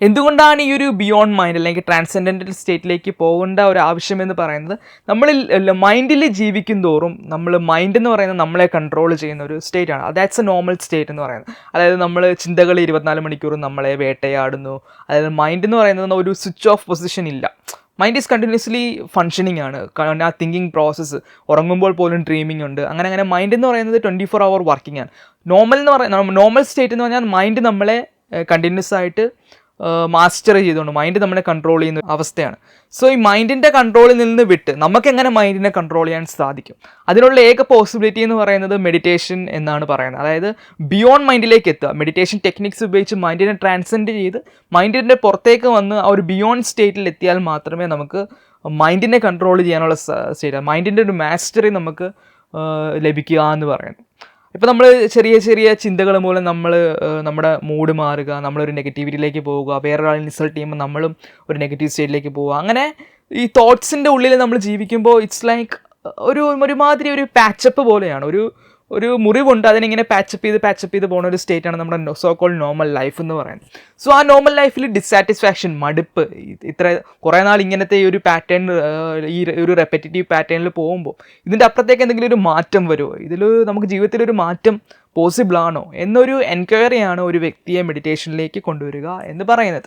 എന്തുകൊണ്ടാണ് ഈ ഒരു ബിയോണ്ട് മൈൻഡ് അല്ലെങ്കിൽ ട്രാൻസെൻഡന്റൽ സ്റ്റേറ്റിലേക്ക് പോകേണ്ട ഒരു ആവശ്യമെന്ന് പറയുന്നത്? നമ്മളിൽ മൈൻഡിൽ ജീവിക്കും തോറും നമ്മൾ മൈൻഡ് എന്ന് പറയുന്നത് നമ്മളെ കൺട്രോൾ ചെയ്യുന്ന ഒരു സ്റ്റേറ്റ് ആണ്. ദാറ്റ്സ് എ നോർമൽ സ്റ്റേറ്റ് എന്ന് പറയുന്നത്. അതായത് നമ്മൾ ചിന്തകൾ ഇരുപത്തിനാല് മണിക്കൂറും നമ്മളെ വേട്ടയാടുന്നു. അതായത് മൈൻഡ് എന്ന് പറയുന്നത് ഒരു സ്വിച്ച് ഓഫ് പൊസിഷൻ ഇല്ല. മൈൻഡ് ഈസ് കണ്ടിന്യൂസ്ലി ഫങ്ഷനിങ് ആണ്. ആ തിങ്കിങ് പ്രോസസ്സ് ഉറങ്ങുമ്പോൾ പോലും ഡ്രീമിംഗ് ഉണ്ട്. അങ്ങനെ അങ്ങനെ മൈൻഡ് എന്ന് പറയുന്നത് ട്വന്റി ഫോർ അവർ വർക്കിംഗ് ആണ്. നോർമൽ എന്ന് പറയുന്നത് നോർമൽ സ്റ്റേറ്റ് എന്ന് പറഞ്ഞാൽ മൈൻഡ് നമ്മളെ കണ്ടിന്യൂസ് ആയിട്ട് മാസ്റ്റർ ചെയ്തുകൊണ്ട് മൈൻഡ് നമ്മളെ കൺട്രോൾ ചെയ്യുന്ന അവസ്ഥയാണ്. സോ ഈ മൈൻഡിന്റെ കൺട്രോളിൽ നിന്ന് വിട്ട് നമുക്ക് എങ്ങനെ മൈൻഡിനെ കൺട്രോൾ ചെയ്യാൻ സാധിക്കും? അതിനുള്ള ഏക പോസിബിലിറ്റി എന്ന് പറയുന്നത് മെഡിറ്റേഷൻ എന്നാണ് പറയുന്നത്. അതായത് ബിയോണ്ട് മൈൻഡിലേക്ക് എത്തുക. മെഡിറ്റേഷൻ ടെക്നിക്സ് ഉപയോഗിച്ച് മൈൻഡിനെ ട്രാൻസെൻഡ് ചെയ്ത് മൈൻഡിന്റെ പുറത്തേക്ക് വന്ന് ആ ഒരു ബിയോണ്ട് സ്റ്റേറ്റിൽ എത്തിയാൽ മാത്രമേ നമുക്ക് മൈൻഡിനെ കൺട്രോൾ ചെയ്യാനുള്ള സ്റ്റേറ്റ് മൈൻഡിന്റെ ഒരു മാസ്റ്ററി നമുക്ക് ലഭിക്കുക എന്ന് പറയുന്നത് ഇപ്പം നമ്മൾ ചെറിയ ചെറിയ ചിന്തകൾ മൂലം നമ്മൾ നമ്മുടെ മൂഡ് മാറുക നമ്മളൊരു നെഗറ്റിവിറ്റിയിലേക്ക് പോവുക വേറൊരാളിൽ ഇൻസൾട്ട് ചെയ്യുമ്പോൾ നമ്മളും ഒരു നെഗറ്റീവ് സ്റ്റേറ്റിലേക്ക് പോവുക അങ്ങനെ ഈ തോട്ട്സിന്റെ ഉള്ളിൽ നമ്മൾ ജീവിക്കുമ്പോൾ ഇറ്റ്സ് ലൈക്ക് ഒരു ഒരുമാതിരി ഒരു പാച്ചപ്പ് പോലെയാണ്. ഒരു ഒരു മുറിവുണ്ട്. അതിനിങ്ങനെ പാച്ചപ്പ് ചെയ്ത് പാച്ചപ്പ് ചെയ്ത് പോകുന്ന ഒരു സ്റ്റേറ്റ് ആണ് നമ്മുടെ സോ കോൾ നോർമൽ ലൈഫ് എന്ന് പറയുന്നത്. സോ ആ നോർമൽ ലൈഫിൽ ഡിസാറ്റിസ്ഫാക്ഷൻ മടുപ്പ് ഇത്ര കുറേ നാൾ ഇങ്ങനത്തെ ഈ ഒരു പാറ്റേൺ ഈ ഒരു റെപ്പറ്റേറ്റീവ് പാറ്റേണിൽ പോകുമ്പോൾ ഇതിന്റെ അപ്പുറത്തേക്ക് എന്തെങ്കിലും ഒരു മാറ്റം വരുമോ ഇതിൽ നമുക്ക് ജീവിതത്തിൽ ഒരു മാറ്റം പോസിബിൾ ആണോ? എന്നൊരു എൻക്വയറിയാണ് ഒരു വ്യക്തിയെ മെഡിറ്റേഷനിലേക്ക് കൊണ്ടുവരിക എന്ന് പറയുന്നത്.